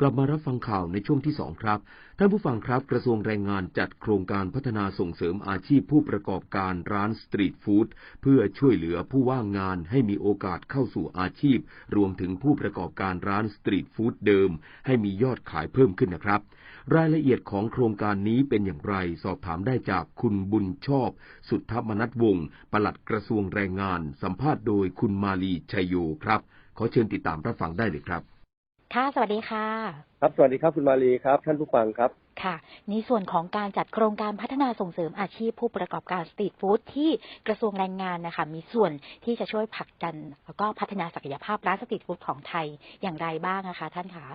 กลับมารับฟังข่าวในช่วงที่2ครับ ท่านผู้ฟังครับ กระทรวงแรงงานจัดโครงการพัฒนาส่งเสริมอาชีพผู้ประกอบการร้านสตรีทฟู้ดเพื่อช่วยเหลือผู้ว่างงานให้มีโอกาสเข้าสู่อาชีพ รวมถึงผู้ประกอบการร้านสตรีทฟู้ดเดิม ให้มียอดขายเพิ่มขึ้นนะครับ รายละเอียดของโครงการนี้เป็นอย่างไร สอบถามได้จากคุณบุญชอบ สุทธมนัทวงศ์ปลัดกระทรวงแรงงาน สัมภาษณ์โดยคุณมาลีชัยโยครับ ขอเชิญติดตามรับฟังได้เลยครับ ค่ะ สวัสดีค่ะ ครับ สวัสดีครับคุณมาลีครับ ท่านผู้ฟังครับ ค่ะ ในส่วนของการจัดโครงการพัฒนาส่งเสริมอาชีพผู้ประกอบการสตรีทฟู้ดที่กระทรวงแรงงานนะคะ มีส่วนที่จะช่วยผลักดัน แล้วก็พัฒนาศักยภาพร้านสตรีทฟู้ดของไทยอย่างไรบ้างนะคะ ท่านคะ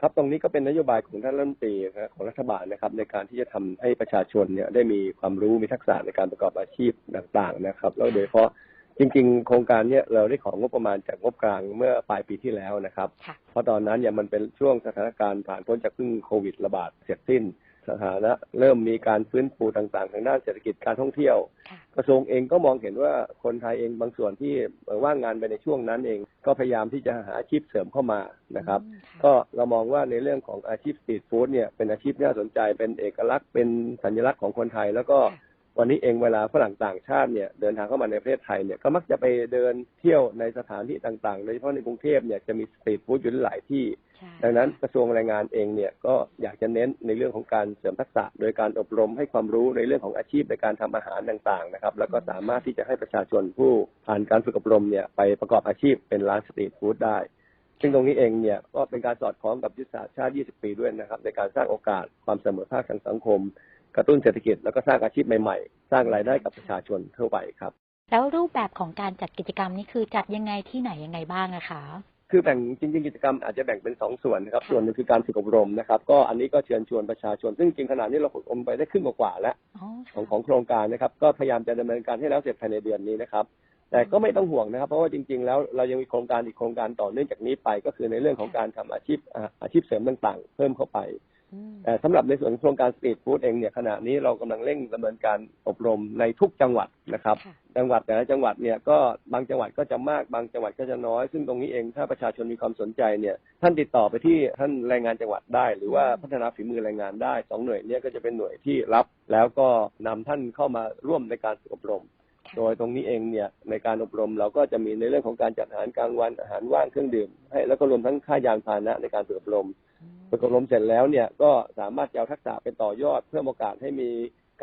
ครับตรงนี้ก็เป็นนโยบายของท่านรัฐมนตรีนะของรัฐบาลนะครับ ในการที่จะทำให้ประชาชนเนี่ยได้มีความรู้มีทักษะในการประกอบอาชีพต่าง ๆ นะครับ แล้วโดยเฉพาะ จริงๆ โครงการเนี้เราได้ของงบประมาณจากงบกลางเมื่อปลายปีที่แล้วนะครับ ค่ะ เพราะตอนนั้นเนี่ยมันเป็นช่วงสถานการณ์ผ่านพ้นจากเพิ่งโควิดระบาดเสร็จสิ้น สถานะเริ่มมีการฟื้นฟูต่างๆ ทางด้านเศรษฐกิจการท่องเที่ยว ค่ะ กระทรวงเองก็มองเห็นว่าคนไทยเองบางส่วนที่ว่างงานไปในช่วงนั้นเอง ก็พยายามที่จะหาอาชีพเสริมเข้ามานะครับ อืมค่ะก็เรามองว่าในเรื่องของอาชีพสตรีทฟู้ดเนี่ยเป็นอาชีพที่น่าสนใจเป็นเอกลักษณ์เป็นสัญลักษณ์ของคนไทย แล้วก็ค่ะ วันนี้เองเวลาฝรั่งต่างชาติเนี่ยเดินทางเข้ามาในประเทศไทยเนี่ยก็มักจะไปเดินเที่ยวในสถานที่ต่างๆ โดยเฉพาะในกรุงเทพเนี่ยจะมีสตรีทฟู้ดอยู่หลายที่ใช่ดังนั้นกระทรวงแรงงานเองเนี่ยก็อยากจะเน้นในเรื่องของการเสริมทักษะ โดยการอบรมให้ความรู้ในเรื่องของอาชีพในการทำอาหารต่างๆนะครับแล้วก็สามารถที่จะให้ประชาชนผู้ผ่านการฝึกอบรมเนี่ยไปประกอบอาชีพเป็นร้านสตรีทฟู้ดได้ซึ่งตรงนี้เองเนี่ยก็เป็นการสอดคล้องกับยุทธศาสตร์ชาติ 20 ปีด้วยนะครับ ในการสร้างโอกาสความเสมอภาคทางสังคม กระตุ้นเศรษฐกิจแล้วก็สร้างอาชีพใหม่ๆ สร้างรายได้กับประชาชนทั่วไปครับ แล้วรูปแบบของการจัดกิจกรรมนี่คือจัดยังไงที่ไหนยังไงบ้างอะคะคือแบ่งจริงๆกิจกรรมอาจจะแบ่งเป็นสองส่วนนะครับค่ะส่วนหนึ่งคือการฝึกอบรมนะครับ ก็อันนี้ก็เชิญชวนประชาชน ซึ่งจริงๆขณะนี้เราฝึกอบรมไปได้ครึ่งกว่าๆแล้วอ๋อของของโครงการนะครับ ก็พยายามจะดำเนินการให้แล้วเสร็จภายในเดือนนี้นะครับ แต่ก็ไม่ต้องห่วงนะครับ เพราะว่าจริง ๆ แล้วเรายังมีโครงการอีกโครงการต่อเนื่องจากนี้ไป ก็คือในเรื่องของการทำอาชีพอ่าอาชีพเสริมต่างๆ เพิ่มเข้าไปอืมแต่ สำหรับในส่วนของโครงการสตรีทฟู้ดเองเนี่ยขณะนี้เรากำลังเร่งดำเนินการอบรมในทุกจังหวัดนะครับค่ะจังหวัดแต่ละจังหวัดเนี่ยก็บางจังหวัดก็จะมากบางจังหวัดก็จะน้อย ซึ่งตรงนี้เองถ้าประชาชนมีความสนใจเนี่ยท่านติดต่อไปที่ท่านแรงงานจังหวัดได้ หรือว่าพัฒนาฝีมือแรงงานได้สองหน่วยเนี้ก็จะเป็นหน่วยที่รับ แล้วก็นำท่านเข้ามาร่วมในการฝึกอบรมค่ะโดยตรงนี้เองเนี่ยในการอบรมเราก็จะมีในเรื่องของการจัดอาหารกลางวันอาหารว่างเครื่องดื่มให้แล้วก็รวมทั้งค่ายานพาหนะในการฝึกอบรมอืม ฝึกอบรมเสร็จแล้วเนี่ยก็สามารถเอาทักษะไปต่อยอด เพื่อโอกาสให้มี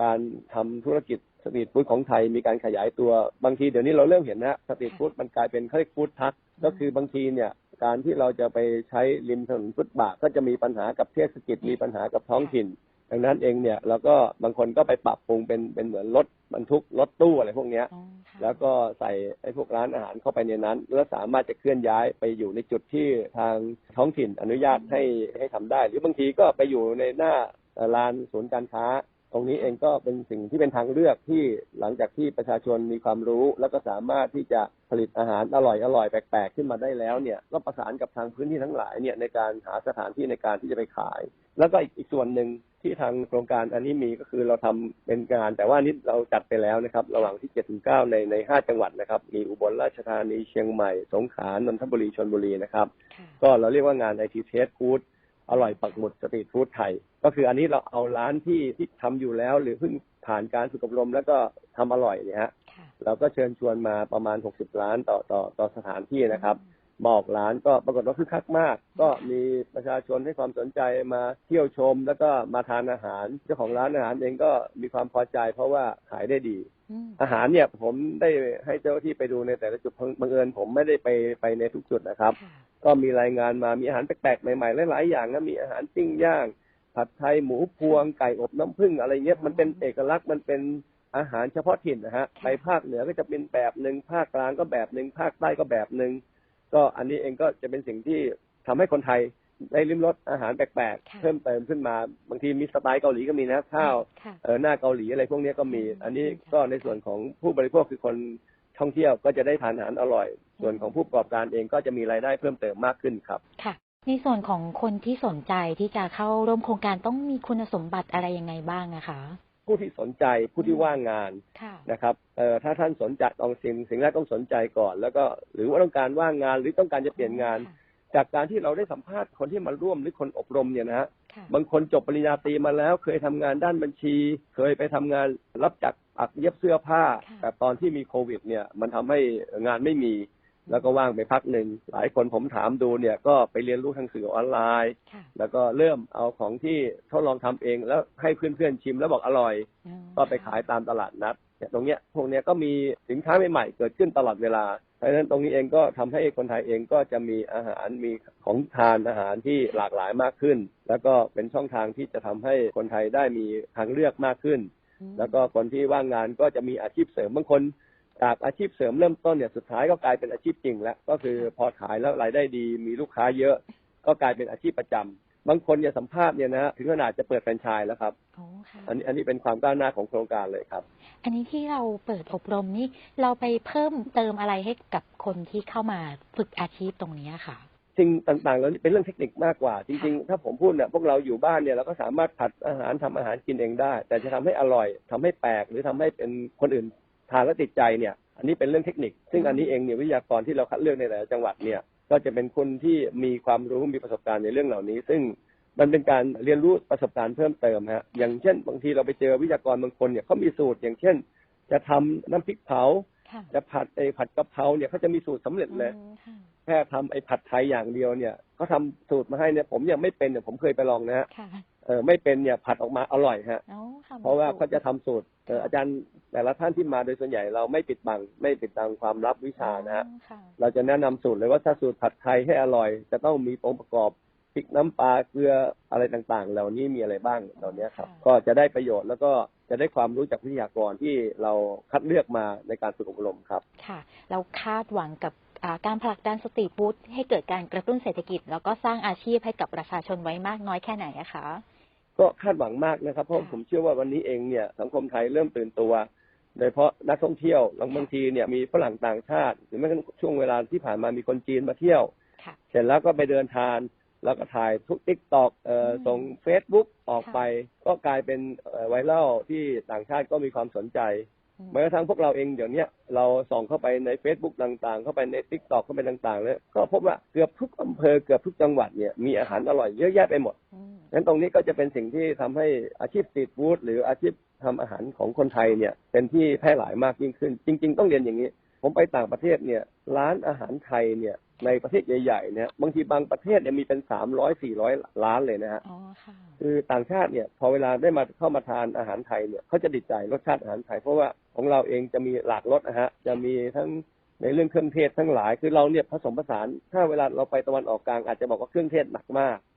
การทำธุรกิจสตรีทฟู้ดของไทยมีการขยายตัวบางทีเดี๋ยวนี้เราเริ่มเห็นนะสตรีทฟู้ดมันกลายเป็นเขาเรียกฟู้ดทักก็คือบางทีเนี่ยการที่เราจะไปใช้ริมถนนฟุตบาทก็จะมีปัญหากับเทศกิจมีปัญหากับท้องถิ่น ดังนั้นเองเนี่ยเราก็บางคนก็ไปปรับปรุงเป็นเป็นเหมือนรถบรรทุกรถตู้อะไรพวกเนี้ย อ๋อค่ะแล้วก็ใส่ไอ้พวกร้านอาหารเข้าไปในนั้นแล้วสามารถจะเคลื่อนย้ายไปอยู่ในจุดที่ทางท้องถิ่นอนุญาตให้ให้ทำได้ หรือบางทีก็ไปอยู่ในหน้าเอ่อลานศูนย์การค้า ตรงนี้เองก็เป็นสิ่งที่เป็นทางเลือกที่หลังจากที่ประชาชนมีความรู้ แล้วก็สามารถที่จะผลิตอาหารอร่อยอร่อยแปลกๆขึ้นมาได้แล้วเนี่ยก็ประสานกับทางพื้นที่ทั้งหลายเนี่ยในการหาสถานที่ในการที่จะไปขาย แล้วก็อีกอีกส่วนหนึ่งที่ทางโครงการอันนี้มีก็คือเราทำเป็นงาน แต่ว่าอันนี้เราจัดไปแล้วนะครับ ระหว่างที่7ถึง9ในใน 5 จังหวัดนะครับ มีอุบลราชธานีเชียงใหม่ สงขลานนทบุรีชลบุรีนะครับค่ะก็เราเรียกว่างานไอทีเทสฟู้ด อร่อยปักหมุดสตรีทฟู้ดไทย ก็คืออันนี้เราเอาร้านที่ที่ทำอยู่แล้ว หรือเพิ่งผ่านการฝึกอบรมแล้วก็ทำอร่อยเนี่ยฮะค่ะเราก็เชิญชวนมาประมาณ 60 ล้านต่อต่อต่อสถานที่นะครับบอกร้านก็ปรากฏว่าคึกคักมาก ก็มีประชาชนให้ความสนใจมาเที่ยวชม แล้วก็มาทานอาหาร เจ้าของร้านอาหารเองก็มีความพอใจเพราะว่าขายได้ดี อืมอาหารเนี่ยผมได้ให้เจ้าหน้าที่ไปดูในแต่ละจุดบังเอิญผมไม่ได้ไปไปในทุกจุดนะครับค่ะก็มีรายงานมามีอาหารแปลกๆใหม่ๆหลายๆอย่างนะมีอาหารปิ้งย่าง ผัดไทยหมูพวงไก่อบน้ำผึ้งอะไรเงี้ยมันเป็นเอกลักษณ์มันเป็นอาหารเฉพาะถิ่นนะฮะไปภาคเหนือก็จะเป็นแบบหนึ่งภาคกลางก็แบบหนึ่งภาคใต้ก็แบบหนึ่งก็อันนี้เองก็จะเป็นสิ่งที่ทำให้คนไทย ได้ลิ้มรสอาหารแปลกค่ะๆเพิ่มเติมขึ้นมา บางทีมีสไตล์เกาหลีก็มีนะข้าวค่ะ เออหน้าเกาหลีอะไรพวกเนี้ยก็มี อืมอันนี้ก็ในส่วนของผู้บริโภคคือคนท่องเที่ยวก็จะได้ทานอาหารอร่อยส่วนของผู้ประกอบการเองก็จะมีรายได้เพิ่มเติมมากขึ้นครับ ค่ะ ในส่วนของคนที่สนใจที่จะเข้าร่วมโครงการต้องมีคุณสมบัติอะไรยังไงบ้างอะคะ ผู้ที่สนใจผู้ที่ว่างงาน ค่ะ นะครับเอ่อถ้าท่านสนใจต้องสิ่งสิ่งแรกต้องสนใจก่อน แล้วก็หรือว่าต้องการว่างงานหรือต้องการจะเปลี่ยนงาน จากการที่เราได้สัมภาษณ์คนที่มาร่วมหรือคนอบรมเนี่ยนะฮะค่ะบางคนจบปริญญาตรีมาแล้ว เคยทำงานด้านบัญชี เคยไปทำงานรับจักรอักเย็บเสื้อผ้าค่ะแต่ตอนที่มีโควิด เนี่ย มันทำให้งานไม่มี แล้วก็ว่างไปพักหนึ่งหลายคนผมถามดูเนี่ย ก็ไปเรียนรู้ทางสื่อออนไลน์ค่ะแล้วก็เริ่มเอาของที่ทดลองทำเองแล้วให้เพื่อนๆชิมแล้วบอกอร่อยอืมก็ไปขายตามตลาดนัดเนี่ยตรงเนี้ยพวกเนี้ยก็มีสินค้าใหม่ๆเกิดขึ้นตลอดเวลา เพราะฉะนั้นตรงนี้เองก็ทำให้คนไทยเองก็จะมีอาหารมีของทานอาหารที่หลากหลายมากขึ้น แล้วก็เป็นช่องทางที่จะทำให้คนไทยได้มีทางเลือกมากขึ้น แล้วก็คนที่ว่างงานก็จะมีอาชีพเสริมบางคนจากอาชีพเสริมเริ่มต้นเนี่ยสุดท้ายก็กลายเป็นอาชีพจริงแล้วก็คือพอขายแล้วรายได้ดีมีลูกค้าเยอะ ก็กลายเป็นอาชีพประจำ บางคนเนี่ยสัมภาษณ์เนี่ยนะฮะถึงขนาดจะเปิดแฟรนไชส์แล้วครับโอ้ค่ะอันนี้อันนี้เป็นความก้าวหน้าของโครงการเลยครับ อันนี้ที่เราเปิดอบรมนี่เราไปเพิ่มเติมอะไรให้กับคนที่เข้ามาฝึกอาชีพตรงนี้ค่ะสิ่งต่างๆแล้วนี่เป็นเรื่องเทคนิคมากกว่า จริง ๆ ถ้าผมพูดเนี่ยพวกเราอยู่บ้านเนี่ยเราก็สามารถผัดอาหารทำอาหารกินเองได้ แต่จะทำให้อร่อยทำให้แปลกหรือทำให้เป็นคนอื่นทานแล้วติดใจเนี่ย อันนี้เป็นเรื่องเทคนิค ซึ่งอันนี้เองเนี่ยวิทยากรที่เราคัดเลือกในแต่ละจังหวัดเนี่ย ก็จะเป็นคนที่มีความรู้มีประสบการณ์ในเรื่องเหล่านี้ ซึ่งมันเป็นการเรียนรู้ประสบการณ์เพิ่มเติมฮะอย่างเช่น บางทีเราไปเจอวิทยากรบางคนเนี่ยเขามีสูตรอย่างเช่น จะทำน้ำพริกเผาค่ะจะผัดไอ้ผัดกะเพราเนี่ยเขาจะมีสูตรสำเร็จเลยอืมค่ะแค่ทำไอ้ผัดไทยอย่างเดียวเนี่ยเขาทำสูตรมาให้เนี่ยผมยังไม่เป็นเนี่ยผมเคยไปลองนะฮะค่ะ เออไม่เป็นเนี่ยผัดออกมาอร่อยฮะโอ้ค่ะเพราะว่าเขาจะทำสูตรเอออาจารย์แต่ละท่านที่มาโดยส่วนใหญ่เราไม่ปิดบัง ไม่ปิดบังความลับวิชานะฮะ อ๋อค่ะเราจะแนะนำสูตรเลยว่าถ้าสูตรผัดไทยให้อร่อย จะต้องมีองค์ประกอบพริกน้ำปลาเกลืออะไรต่างๆ เหล่านี้มีอะไรบ้างเหล่านี้ครับค่ะก็จะได้ประโยชน์แล้วก็จะได้ความรู้จากวิทยากรที่เราคัดเลือกมาในการฝึกอบรมครับ ค่ะ เราคาดหวังกับอ่าการผลักดันสตรีทฟู้ดให้เกิดการกระตุ้นเศรษฐกิจ แล้วก็สร้างอาชีพให้กับประชาชนไว้มากน้อยแค่ไหนอะคะ ก็คาดหวังมากนะครับ เพราะค่ะผมเชื่อว่าวันนี้เองเนี่ยสังคมไทยเริ่มตื่นตัวโดยเฉพาะนักท่องเที่ยวบางบางทีเนี่ยมีฝรั่งต่างชาติหรือแม้กระทั่งช่วงเวลาที่ผ่านมามีคนจีนมาเที่ยวค่ะเสร็จแล้วก็ไปเดินทานแล้วก็ถ่ายทุกติ๊กตอกเอ่ออืมส่งเฟซบุ๊กออกค่ะไป ก็กลายเป็นเอ่อไวรัลที่ต่างชาติก็มีความสนใจอืมแม้กระทั่งพวกเราเองเดี๋ยวเนี้ยเราส่องเข้าไปใน Facebook ต่างๆ เข้าไปในติ๊กตอกเข้าไปต่างๆ แล้วก็พบว่าเกือบทุกอำเภอเกือบทุกจังหวัดเนี่ยมีอาหารอร่อยเยอะแยะไปหมด อืมงั้นตรงนี้ก็จะเป็นสิ่งที่ทำให้อาชีพสตรีทฟู้ดหรืออาชีพทำอาหารของคนไทยเนี่ย เป็นที่แพร่หลายมากยิ่งขึ้น จริง ๆ ต้องเรียนอย่างนี้ ผมไปต่างประเทศเนี่ย ร้านอาหารไทยเนี่ยในประเทศใหญ่ๆเนี่ยบางทีบางประเทศเนี่ยมีเป็นสามร้อยสี่ร้อยล้านเลยนะฮะอ๋อค่ะคือต่างชาติเนี่ยพอเวลาได้มาเข้ามาทานอาหารไทยเนี่ยเขาจะติดใจรสชาติอาหารไทย เพราะว่าของเราเองจะมีหลากรสนะฮะจะมีทั้งในเรื่องเครื่องเทศทั้งหลาย คือเราเนี่ยผสมผสานถ้าเวลาเราไปตะวันออกกลางอาจจะบอกว่าเครื่องเทศหนักมากค่ะเ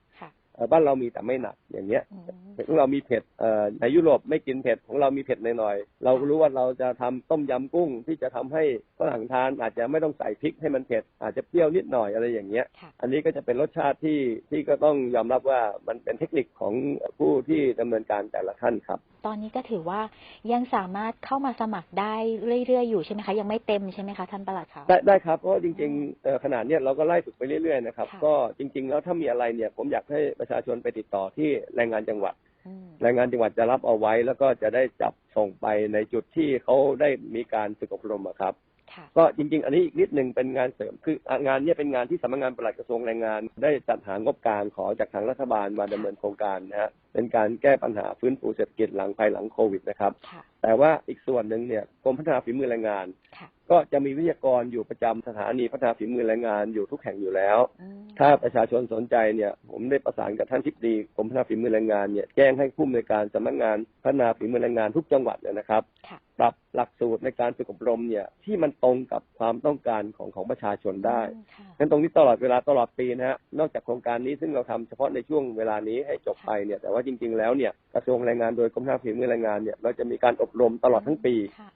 อ่อ บ้านเรามีแต่ไม่หนักอย่างเงี้ยอืมของเรามีเผ็ดเอ่อในยุโรปไม่กินเผ็ดของเรามีเผ็ดหน่อยๆเรารู้ว่าเราจะทำต้มยำกุ้งที่จะทำให้ฝรั่งทานอาจจะไม่ต้องใส่พริกให้มันเผ็ดอาจจะเปรี้ยวนิดหน่อยอะไรอย่างเงี้ยค่ะอันนี้ก็จะเป็นรสชาติที่ที่ก็ต้องยอมรับว่ามันเป็นเทคนิคของผู้ที่ดำเนินการแต่ละท่านครับ ตอนนี้ก็ถือว่ายังสามารถเข้ามาสมัครได้เรื่อยๆอยู่ใช่ไหมคะยังไม่เต็มใช่ไหมคะท่านประหลัดคะได้ได้ครับเพราะว่าจริงๆเอ่อขนาดเนี้ยเราก็ไล่ฝึกไปเรื่อยๆนะครับค่ะก็จริง ๆ แล้วถ้ามีอะไรเนี่ยผมอยากให้ประชาชนไปติดต่อที่แรงงานจังหวัดอืมแรงงานจังหวัดจะรับเอาไว้ แล้วก็จะได้จับส่งไปในจุดที่เขาได้มีการฝึกอบรมอะครับค่ะก็จริง ๆ อันนี้อีกนิดหนึ่งเป็นงานเสริมคืองานเนี้เป็นงานที่สำนักงานปลัดกระทรวงแรงงาน ได้จัดหางบกลางขอจากทางรัฐบาลมาดำเนินโครงการนะฮะ เป็นการแก้ปัญหาฟื้นฟูเศรษฐกิจหลังภายหลังโควิดนะครับ ค่ะแต่ว่าอีกส่วนหนึ่งเนี่ยกรมพัฒนาฝีมือแรงงาน ค่ะก็จะมีวิทยากรอยู่ประจำสถานีพัฒนาฝีมือแรงงานอยู่ทุกแห่งอยู่แล้ว อืมถ้าประชาชนสนใจเนี่ยผมได้ประสานกับท่านทิบดีกรมพัฒนาฝีมือแรงงานเนี่ยแจ้งให้ผู้อำนวยการสำนักงานพัฒนาฝีมือแรงงานทุกจังหวัดเนี่ยนะครับ ค่ะ ปรับหลักสูตรในการฝึกอบรมเนี่ยที่มันตรงกับความต้องการของของประชาชนได้ อืมค่ะ งั้นตรงนี้ตลอดเวลาตลอดปีนะฮะ นอกจากโครงการนี้ซึ่งเราทำเฉพาะในช่วงเวลานี้ให้จบไปเนี่ย แต่ว่าจริง ๆ แล้วเนี่ยกระทรวงแรงงานโดยกรมพัฒนาฝีมือแรงงานเนี่ยเราจะมีการอบรมตลอดทั้งปีค่ะ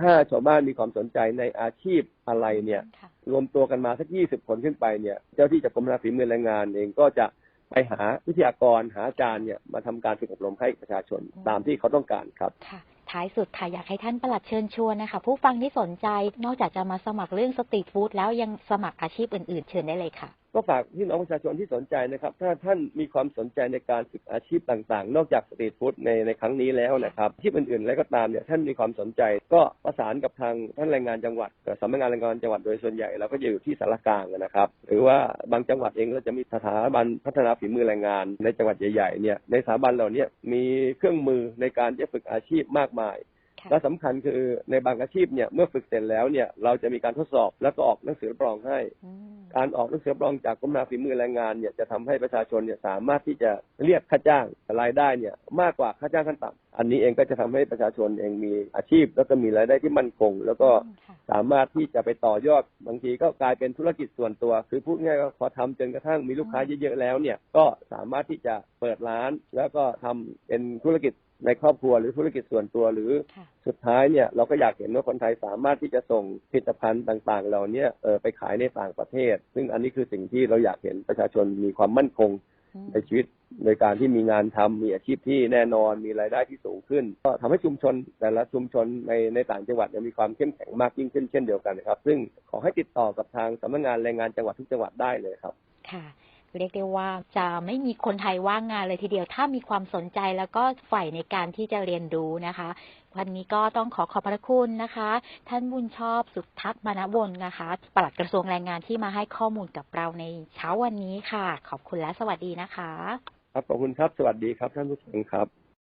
ถ้าชาวบ้านมีความสนใจในอาชีพอะไรเนี่ยค่ะรวมตัวกันมาสักยี่สิบคนขึ้นไปเนี่ย เจ้าที่จากกรมพัฒนาฝีมือแรงงานเองก็จะไปหาวิทยากรหาอาจารย์เนี่ยมาทำการฝึกอบรมให้ประชาชนอืมตามที่เขาต้องการครับค่ะท้ายสุดค่ะอยากให้ท่านประหลัดเชิญชวนนะคะ ผู้ฟังที่สนใจนอกจากจะมาสมัครเรื่องสตรีทฟู้ดแล้วยังสมัครอาชีพอื่น ๆ เชิญได้เลยค่ะ ก็ฝากพี่น้องประชาชนที่สนใจนะครับ ถ้าท่านมีความสนใจในการฝึกอาชีพต่างๆ นอกจากสตรีทฟู้ดในในครั้งนี้แล้วนะครับอาชีพอื่นๆแล้วก็ตามเนี่ยท่านมีความสนใจก็ประสานกับทางท่านแรงงานจังหวัดสำนักงานแรงงานจังหวัดโดยส่วนใหญ่เราก็จะอยู่ที่สารกลางนะครับ หรือว่าบางจังหวัดเองก็จะมีสถาบันพัฒนาฝีมือแรงงาน ในจังหวัดใหญ่ๆเนี่ยในสถาบันเหล่านี้มีเครื่องมือในการจะฝึกอาชีพมากมาย และสำคัญคือในบางอาชีพเนี่ยเมื่อฝึกเสร็จแล้วเนี่ยเราจะมีการทดสอบแล้วก็ออกหนังสือรับรองให้อืมการออกหนังสือรับรองจากกรมนาฝีมือแรงงานเนี่ยจะทำให้ประชาชนเนี่ยสามารถที่จะเรียกค่าจ้างรายได้เนี่ยมากกว่าค่าจ้างขั้นต่ำอันนี้เองก็จะทำให้ประชาชนเองมีอาชีพ แล้วก็มีรายได้ที่มั่นคง แล้วก็ค่ะสามารถที่จะไปต่อยอดบางทีก็กลายเป็นธุรกิจส่วนตัว คือพูดง่ายๆว่าพอทำจนกระทั่งมีลูกค้าเยอะๆแล้วเนี่ยก็สามารถที่จะเปิดร้าน แล้วก็ทำเป็นธุรกิจ ในครอบครัวหรือธุรกิจส่วนตัวหรือค่ะสุดท้ายเนี่ยเราก็อยากเห็นว่าคนไทยสามารถที่จะส่งผลิตภัณฑ์ต่างๆเหล่าเนี้ยเออไปขายในต่างประเทศ ซึ่งอันนี้คือสิ่งที่เราอยากเห็นประชาชนมีความมั่นคงอืมในชีวิตโดยการที่มีงานทำมีอาชีพที่แน่นอนมีรายได้ที่สูงขึ้น ก็ทำให้ชุมชนแต่ละชุมชนในในต่างจังหวัดเนี่ยมีความเข้มแข็งมากยิ่งขึ้นเช่นเดียวกันนะครับ ซึ่งขอให้ติดต่อกับทางสำนักงานแรงงานจังหวัดทุกจังหวัดได้เลยครับค่ะ เรียกได้ว่าจะไม่มีคนไทยว่างงานเลยทีเดียว ถ้ามีความสนใจแล้วก็ใฝ่ในการที่จะเรียนรู้นะคะ วันนี้ก็ต้องขอขอบพระคุณนะคะ ท่านบุญชอบสุทัศน์มานวนนะคะปลัดกระทรวงแรงงานที่มาให้ข้อมูลกับเราในเช้าวันนี้ค่ะ ขอบคุณและสวัสดีนะคะ ครับขอบคุณครับสวัสดีครับท่านผู้ชมครับ